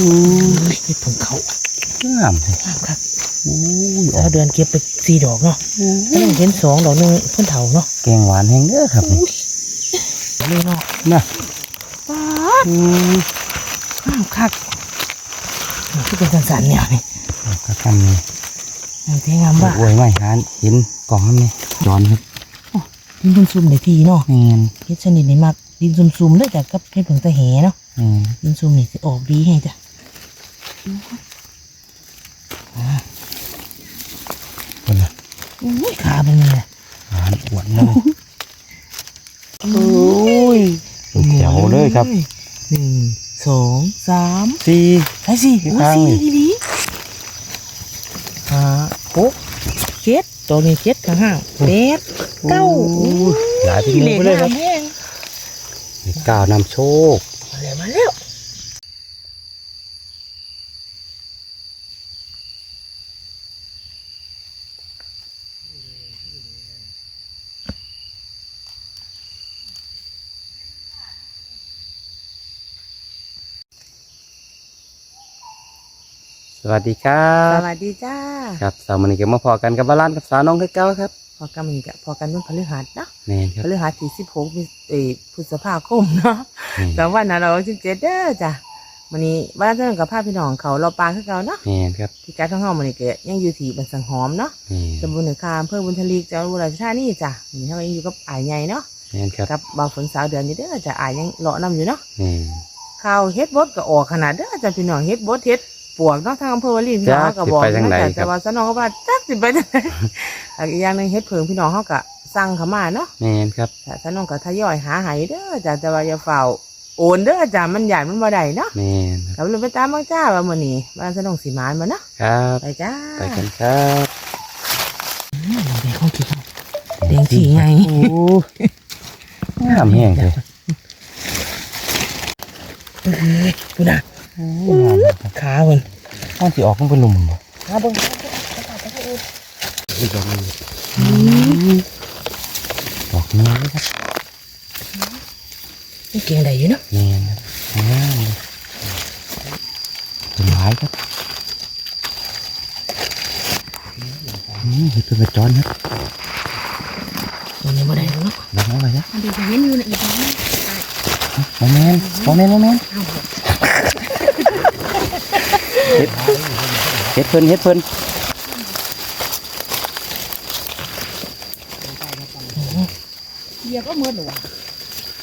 อืมเฮ้ยเห็ดผงเขางามเลยงามครับอุ้ยออเรากเดินเก็บไปสี่ดอกเนาะถ้าเราเห็นสองดอกหนึงคนเถาเนาะแกงหวานแห้งเด้อครับนี่นี่เนาะน่ะป๊าดอืมงามคักนี่คือเป็นสันๆเนี่ยนี่ก็ทำนี่งามเท่งามบ้าอวยไม่หานเห็นกล่องมันนี่จอนครับดินซุ่มๆในพี่เนาะแมนเฮ็ดชนิดนี้มากดินซุ่มๆเลยจ้ะกับเฮ็ดผงตะแหเนาะ แมนดินซุ่มนี่สิออกดีให้จ้ะคนละอุ้ยขาเป็นไงล่ะหวานอวดเลยโอ้ยลูกเจ๋วเลยครับหนึ่งสองสามสี่ใช่สิที่โอ้ข้างสี่นี่ดีดีห้าหกเจ็ดตัวนี้เจ็ดข้างห้างแปดเก้าโอ้ยหลายเป็นหมูไปเลยครับแห้งก้าวนำโชค มาแล้วมาแล้ว ส วัสดีครัสบวัสดีจ้าครับสาวมันนี้ก็มาพอกันกับบ้านกับสาวน้องคือเก้าครับพอกันมันจะพอกันวันพฤหัสเนาะแมนคพรับฤหัสที่สิบหกเอ่อพฤษภาคมเนาะแม่นแต่วันนั้นเราสิบเจ็ดเด้อจ้ะวันนี้บ้านเรื่องกับภาพพี่น้องเขาเราปลาคือเก่าเนาะแมนครับที่การท่องเที่ยวมันนี่เกยังอยู่ที่บันสังหอมเนาะแมนตำบลเหนือคามอำเพื่อบุญทลีกจังหวัดอุบลราชธานีจ้ะวันนี้เรายังอยู่กับอายใหญ่เนาะแมนครับกับบ่าวฝนสาวเดือนนี้เด้อจ้ะอายยังเลาะน้ำอยู่เนาะแมนข้าวเฮ็ดบดก็ออกขนาดเด้อจ้ะพี่น้องเฮ็ดบดเฮ็ด ปวกเนาะทางอำเภอวารีพี่น้องเขาก็บอกนะจ้ะแต่ว่าสนองก็ว่าจักสิไปจังไดแล้วอีกอย่างหนึงเฮ็ดเพิงพี่น้องเขาก็สั่งเข้ามาเนาะแมนครับแต่สนองก็ทยอยหาให้เด้อจ้ะแต่ว่าอย่าเฝ้าโอนเด้อจ้ะมันใหญ่มันบ่ได้เนาะแมนเราเลยไปตามบ้างจ้าว่ามื้อนี้บ้านสนองสิมานมาเนาะครับไปจ้าไปกันครับอืมเด็กเขากินเด็กฉี่ไงโอ้งามแห้งเลยเอ้ยดูนะโอ้งามครับขาเพิ่น ข้างที่ออกมันเป็นหลุมบ่ขาเบิ่งอีกดอกหนึงดอกนี้ครับนี่เก่งได้อยู่เนาะแมนครับงามเลยเป็นหลายครับอืมเห็ดเป็นกระจอนครับตัวนี้บ่ได้แล้วเนาะลองเอาไปนะอันนี้จะเห็นอยู่นะอีกแล้วนะโมเมนโมเมนโมเมนเอา เฮ็ดเฮ็ดเพิ่นเฮ็ดเพิ่นเหยียบก็เมืดหรอวะ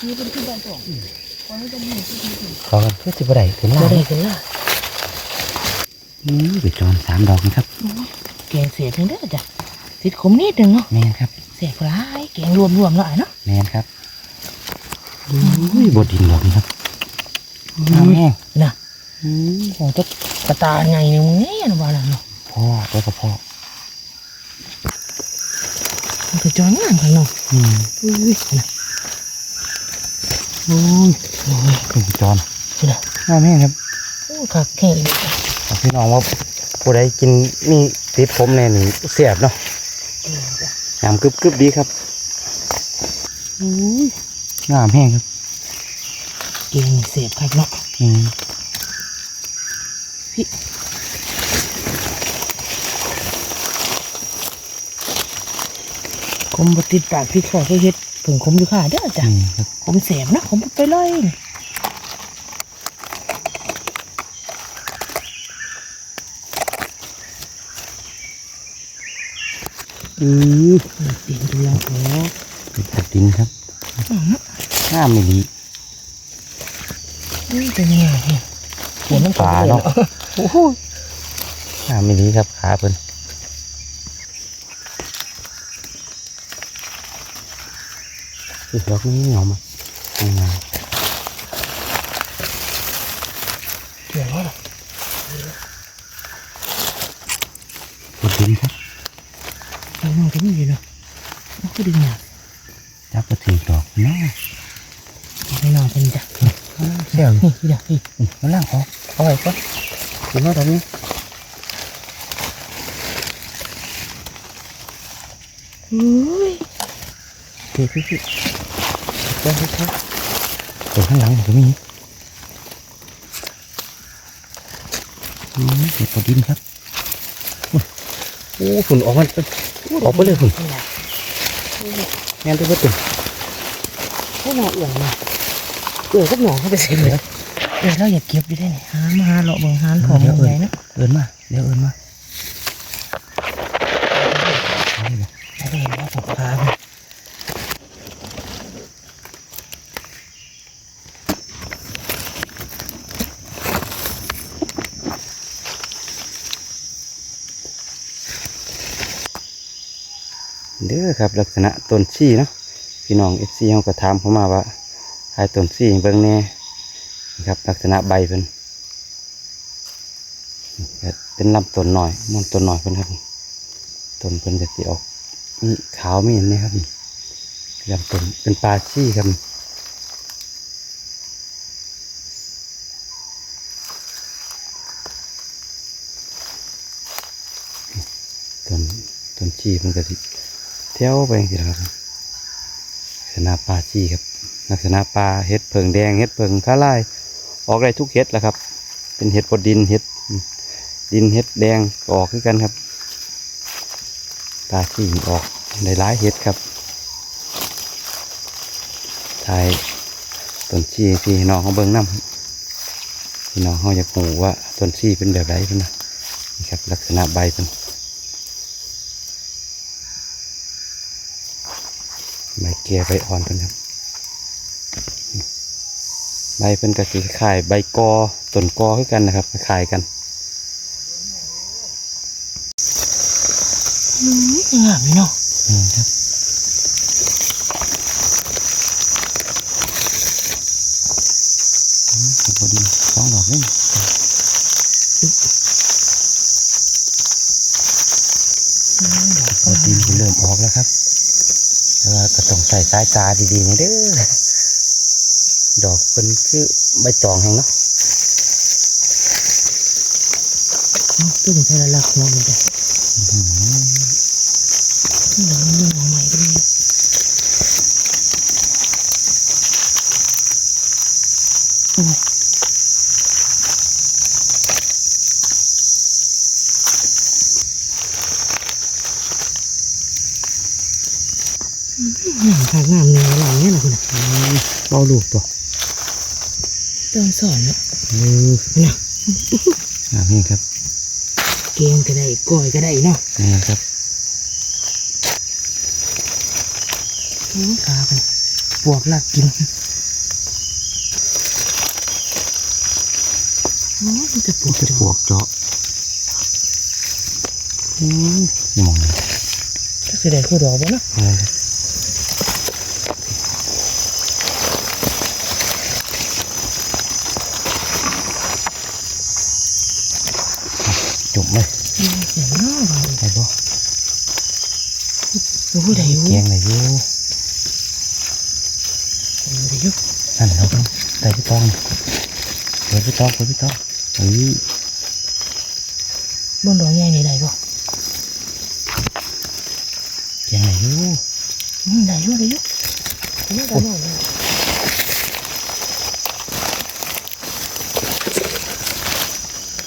นี่เป็นที่บ้านตัวพอให้จะมีที่ที่ที่ขอกันเพื่อสิบ่ได้ถึงบ่ได้ยกันละอืมกระจอนสามดอกนะครับแกงเศษนึงเด้อจ้ะติดขมนิดหนึ่งเนาะแมนครับเศษหลายแกงรวมๆแล้วอะเนาะแมนครับอุ้ยบดดินดอกนี่ครับน้ำแห้งน่ะโอ้จะ กระตาไงเนี่ยมึงเนี่ยนะบ้านเนาะพ่อตัวกระเพาะมันก็จอนงามข้างนอกอืมอุ้ยน่ะอุ้ยโอ้ยเป็นกระจอนนี่น่ะน้ำแห้งครับโอ้คักแค่เลยจ้ะเอาพี่น้องว่าผู้ใดกินมีติดผมแน่นี่เสียบเนาะยำกรึบกรึบดีครับอุ้ยงามแห้งครับเก่งเสพคักเนาะอืม คมบติดปากพี่ขอก็เฮ็ดผึ่งคมอยู่ค่ะเด้อจ้ะนี่ครับคมเสพนะคมไปเลยอือเตียนดูแล้วโอ้เป็นตัดดินครับงามไม่ดียเป็นยังไงเนี่ยเขียนน้ำปลาเนาะ โอ้โหงามไม่ดีครับขาเพิ่นอีกดอกนี้เหงามางามเขียนว่าบดดินครับไอ้น้องก็มีอยู่เนาะมันก็ดึงเนี่ยจับกระถือดอกน้าไอ้น้องเป็นจ้ะเสี่ยวนี่พี่ดอกนี่นี่มาล่างออกเอาไว้ก่อน กินว่าดอกนี้อุ้ยพี่พี่พี่เจ้าเจ้าเจ้าตัวข้างหลังมันก็มีอืมเห็ดปอดิน ครับอุ้ยโอ้ฝุ่นออกมันออกไปเลยฝุ่นนี่แหละงานตัวก็ตึงให้หนอเอื่อยมาเอื่อยก็หนอเข้าไปใส่เลยเดี๋ยวเราอย่าเก็บอยู่ได้ไหนหามาหาเลาะเบิ่งหานของใหญ่นะเอินมาเดี๋ยวเอินมาไม่ได้เห็นว่าผมพาไปเด้อครับลักษณะต้นชี่เนาะพี่น้องเอฟซีเขาก็ถามเขามาว่าหายต้นชี่ให้เบิ่งแน่นี่ ครับลักษณะใบเพิ่นเป็นลำต้นหน่อยมันต้นหน่อยเพิ่นครับต้นเพิ่นจะสีออกนี่ขาวไม่เห็นไหมครับนี่ลำต้นเป็นปลาชี่ครับต้นต้นชีมันก็สิเที่ยวไปสิครับลักษณะปลาชีครับลักษณะปลาเห็ดเพิงแดงเห็ดเพิงข้าลาย ออกได้ทุกเห็ดแหละครับ เป็นเห็ดปดดินเห็ดดินเห็ดแดงก็ออกคือกันครับปลาชีออกในหลายเห็ดครับทายต้นชีพี่น้องเขาเบิ่งน้ำพี่น้องเขาอยากหูว่าต้นชีเป็นแบบไรเพิ่นนะนี่ครับ ลักษณะใบเป็นใบเกียใบอ่อนเป็นครับ ใบเป็นกระสีข่ายใบกอต้นกอคือกันนะครับคล้ายๆกันอืมงามเนาะอืมครับอืมเห็ดพอดีสองดอกเลยพอดีมันเริ่มออกแล้วครับแต่ว่าก็ต้องใส่สายตาดีๆนะเด้อ ดอกเป็นคือใบตองแห้งเนาะตื่นใจลลักเนาะมันจะนี่เราเรื่องใหม่ก็มีงามค่ะงามเนื้อหลังเนี่ยนะคุณเบาลูกป่ะ เติมสอนเนาะเออนะอ่านี่ครับ เกงก็ได้ก้อยก็ได้เนาะนี่ครับอืมกากันปวกลักกินโอ้มันจะปวกจะจปวกเจาะอืมนี่มองเลยถ้าสิได้คู่ดอกบ่เนาะ อะไรครับจบเลย อืมเสียงเนาะว่า ไอ้บ่ โอ้ได้อยู่เกียงไหนอยู่ได้อยู่นั่นเราต้องได้พี่ตองเปิดพี่ตองเปิดพี่ตองเฮ้ยบนดอกใหญ่นี่ได้บ่เกียงไหนอยู่อืมได้อยู่ได้อยู่นี่ก็ได้อยู่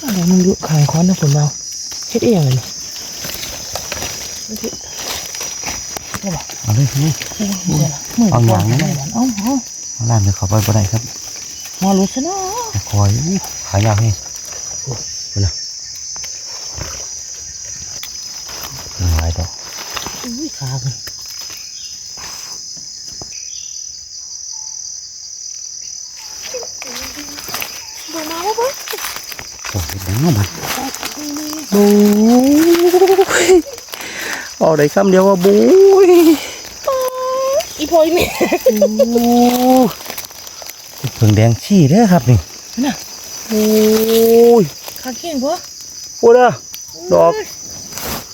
อะไรมันอยู่ข้างคอนนะคุณเบาเฮ็ดเองเลยนี่ไม่เฮ็ดได้บ่ เอาเลยนี่โอ้ยเดี๋ยวนะมือเอาหยังนะได้บ่เอาเอาเอาล่ามเดี๋ยวเขาไปบ่ได้ครับมาลุซะเนาะคอยอู้ขายาวนี่โอ้ยนะหลายดอกอุ้ยขาคุณบ่มาบ่บ่โอ้ยดังน้องมันโอ้ยเอาได้คำเดียวว่าบุ้ยอี พอยแม่โอ้เพิ่งแดงชี้เด้อครับนี่น่ะโอ้ยขาเขียนบ่โอ้เด้อดอก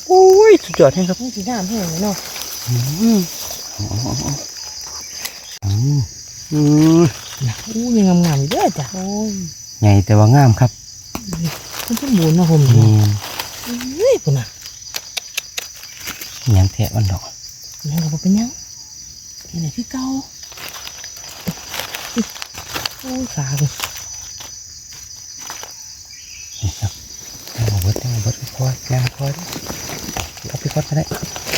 โอ้ยสุดยอดแห้งครับมันสีน้ำแห้งเลยเนาะอืมอ๋ออืมอืมน่ะอู้ยังงามๆอยู่เด้อจ้ะโอ้ยใหญ่แต่ว่างามครับมันสมบูรณ์เนาะผมนี่เฮ้ยปุ่นน่ะเหนียงแทะมันดอกยังก็บ่เป็นหยัง นี่แหละคือเก่าโอ้ยขาคุณนี่ครับคอยงานคอยเอาไปก่อนก็ได้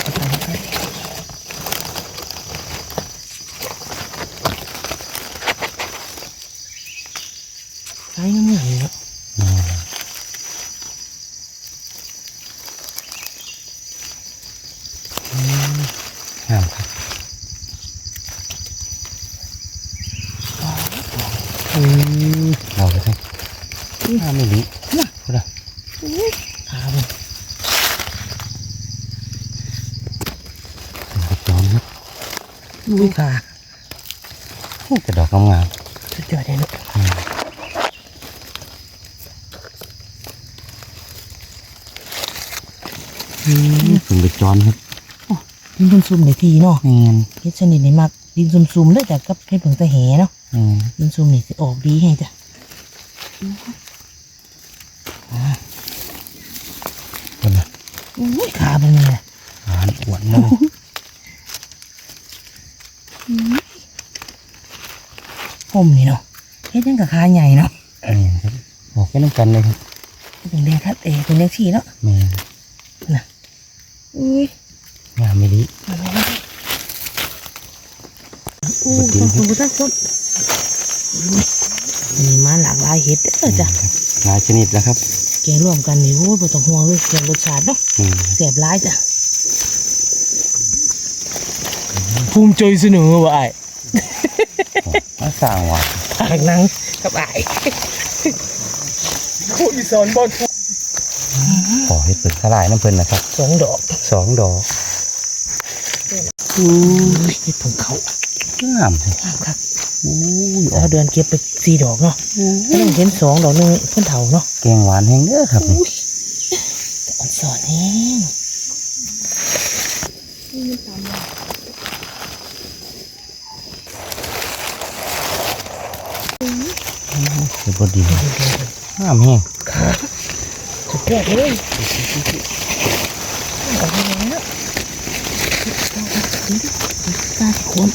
เอาไปก็ได้ใช้น้ำเหนื่อยเนาะ อืมอืมงามครับอืมเอาไปสิงามไม่ดีนะพูดอะ ขาบน เป็นกระจอมครับ อุ้ยขา แต่ดอกงาม สุดยอดเลยเนาะ ๆอืม อืมเป็นกระจอนครับดินซุ่มๆในทีเนาะแมนเฮ็ดชนิดนี้มักดินซุ่มๆเลยจ้ะกับให้เพิ่งตะแหเนาะอืมดินซุ่มนี่สิออกดีให้จ้ะคนละอุ้ยขาเป็นไงล่ะหานอ้วนเลยผมนี่เนาะเฮ็ดยังกับขาใหญ่เนาะแมนครับบอกแค่น้ำกันเลยครับเป็นแดงคัดเอเป็นแดงชี้เนาะแมนน่ะ อุ้ยงามไม่ดีมาไหมอู้ขอบคุณท่านผู้ชมมีมาหลากหลายเห็ดเด้อจ้ะครับหลายชนิดแล้วครับ แกงร่วมกันนี่โอ้ยบ่ต้องห่วงเลยเรื่องรสชาติเนาะอืมแซ่บหลายจ้ะภูมิใจเสนอว่าไอ้มาสร้างว่ะปากนังกับไอ้ผู้อีสานบ้านทุ กขอให้เปิดทลายน้ำเพลินนะครับสองดอกสองดอกอู้ยเห็ดผงเขางามเลยงามครับอู้ยออถ้ากเดือนเก็บไปสี่ดอกเนาะถ้าต้องเห็นสองดอกหนึงเพิ่นเถาเนาะแกงหวานแห้งเด้อครับนี่อ่อนสอนแห้งเดี๋ยวบดดินงามแห้งค่ะสุ ดยอดเลยดอกอะไรนะตาคน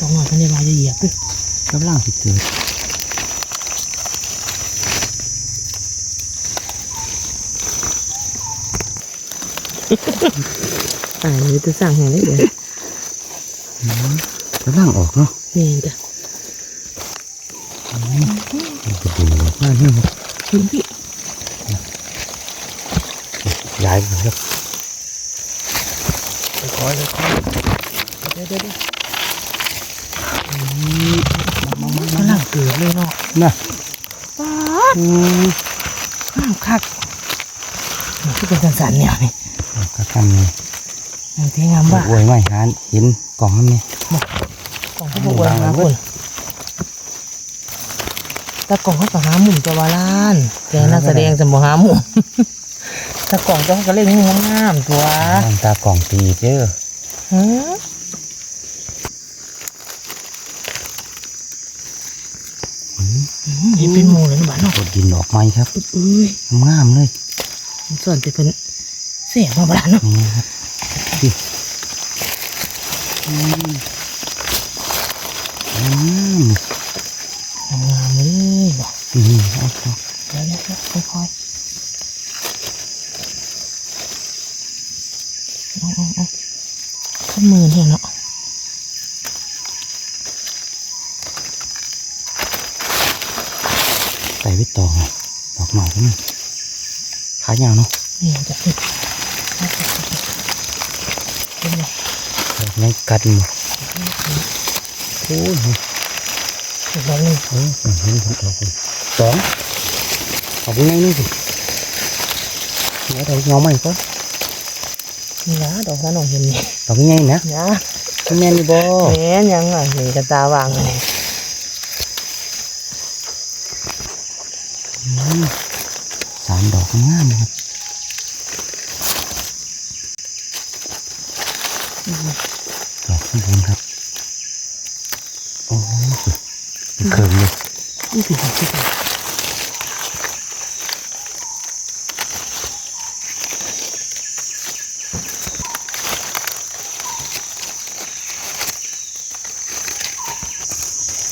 ดอกหน่อยกันเลยมาจะเหยียบด้วยกำลังสิเกิดอ่านี่จะสั่งแหงนี้เดี๋ยวกำลังออกเนาะนี่จ้ะบดดินออกมาแห้งครับ คุณพี่ย้ายไปครับค่อยๆค่อยๆเดี๋ยวเดี๋ยวเดี๋ยวกำลังเกิดเลยเนาะน่ะป๊าดอืมข้ามคักนี่คือเป็นสันๆเนี่ยนี่กระทำนี่มันเที่งามบ้าอวยไม่หานเห็นกล่องนั่นนี่กล่องเขาบอกว่าหาคน แต่กล่องเขาก็หาหมุมจะวาลานแต่นักแสดงจะบ่หาหมุมแต่กล่องเจ้าเขาก็เล่นงงามตัวน้ำตากล่องตีเด้อหือเห็นเป็นหมูเลยนะบ้านเนาะบดดินออกไม้ครับอุ้ยงามเลยส่วนที่เป็นเสียมาบ้านเนาะนี่ครับดิอืมอืม งามๆเลยบอกนี่เอาเอาเดี๋ยวนี้ครับค่อยๆเอาเอาเอาขึ้นมือเนี่ยเนาะใส่วิตตองดอกหน่อยก็มีขายาวเนาะนี่จะเป็นเป็นไงยังกัดอยู่โอ้ย อีกดอกหนึงเออเห็นผมดอกเลยสองเอาไปไงนี่สิเดี๋ยวเราเงาใหม่ก่อนนี่นะดอกนั้นน้องเห็นนี่ดอกไงนะนะแม่นนี่บ่แม่นยังไงเห็นกระตาวางเลยสามดอกงามนะครับ เกินเลยนี่คือของที่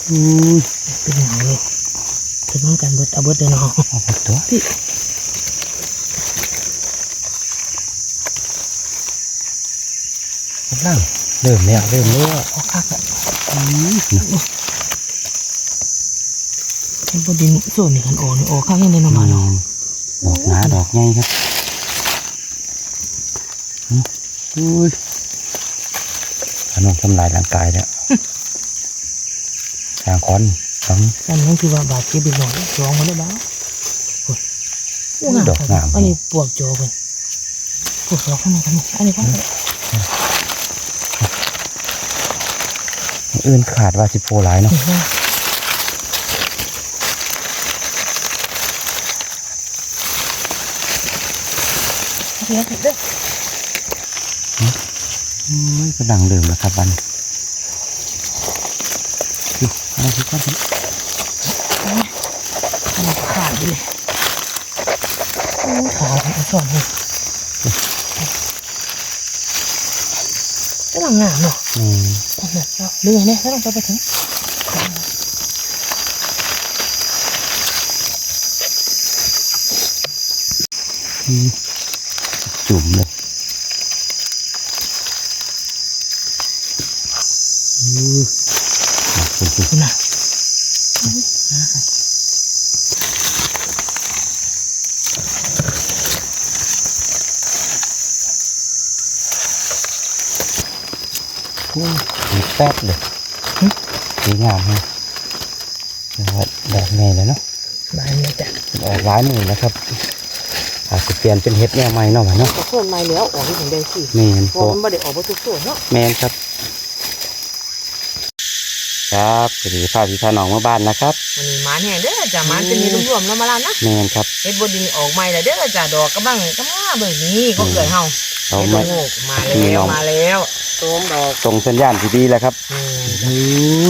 อืมเป็นหนาวเลยเป็นน้องกันเบิดเอาเบิดเลยเนาะเอาเบิดตัวพี่กำลังเริ่มแล้วเริ่มแล้วออกคักอะอืม เห็นบดินส่วนนี้กันออกนี่ออกข้างนี้ในน้ำมันเนาะดอกหนาดอกใหญ่ครับอืมอุ้ยขนมทำลายร่างกายแล้วทางคอนต้องอันนี้คือว่าบาดเจ็บไปหน่อยร้องมาได้บ้างโอ้งามดอกงามอันนี้ปวกโจไปปวกดอกข้างในกันนี่อันนี้ก็อื่นขาดว่าสิโพหลายเนาะ เห็นว่าเดี๋ยวเดี๋ยวอุ้ยกำลังเริ่มแล้วครับบันดูอะไรคือก้อนนี้อันนี้ขาดเลยโอ้ขาดไปส่วนนี้กำลังงามเนาะอืมอันนั้นเนาะเรือเนี่ยถ้าต้องไปถึง อืมจุ่มเลยอือขอบ คุณคุณคุณน่ะโอ้ยแป๊บเลยสวยงามเลยแต่ว่าแดดแม่เลยเนาะบายเนี่ยจ้ะออกร้ายมือแล้วครับอาจจะเปลี่ยนเป็นเห็ดแนวใหม่เนาะวะเนาะก็คนใหม่แล้วออกที่ถึงได้สิแมนเพพราะอมันไม่ได้ออกมาทุกส่วนเนาะแมนครับ ครับสวัสดีพาพี่พาน้องมาบ้านนะครับวันนี้หมาเนี่ยเด้อจ้ะหมาจะมีรวมๆแล้วมาล้านนะแมนครับเฮ็ดบดินออกใหม่แล้วเด้อจ้ะดอกกระบังก็มาเบิ่งนี้ก็เกิดเฮาเราเฮ็ดไม่โงกมาแล้วมาแล้วต้มดอกตรงสัญญาณที่ดีแล้วครับอืมโอ้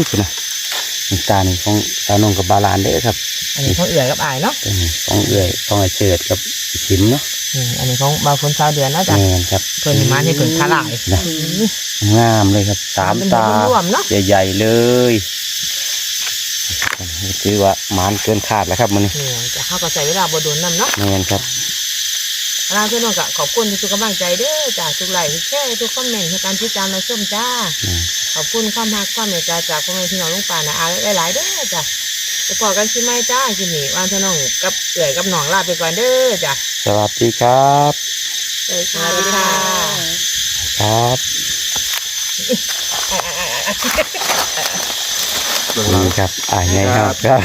ยคุณนะน้ำ ตาหนึ่งของตาหนงกับบาลานเด้อครับ อันนี้ของเอื่อยกับอายเนาะอืมของเอื่อยของไอเจิดกับอีชิมเนาะอืมอันนี้ของบางคนชาวเดือนนะจ้ะแมนครับเพิ่นนี่มานี่เพิ่นขาหลายนะงามเลยครับสามเป็นตาเฮ็ดรวมๆเนาะใหญ่ๆเลยถือว่ามานเกินขาดแล้วครับมันนี่จะเฮาก็ใช้เวลาบ่โดนนํเนาะแมนครับลาเพื่อนก็ขอบคุณทุกกำลังใจเด้อจ้าทุกไลค์ทุกแชร์ทุกคอมเมนต์ทุกการติดตามและชมจ้าแม่น ขอบคุณความรักความเมตตาจากพ่อแม่พี่น้องลุงป่านะอาหลายๆเด้อจ้ะไปพอกันสิไหมจ้าสินี่วานทน้องกับเอื่อยกับหนองลาไปก่อนเด้อจ้ะสวัสดีครับสวัสดีค่ะครับเบื้องหลังนี่ครับอ่าไงครับครับ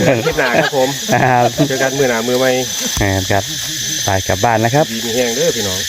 เจอกันคลิปหน้าครับผมครับเจอกันมือหนามือไม่แม่นครับไปกลับบ้านนะครับดีมีแห้งเด้อพี่น้อง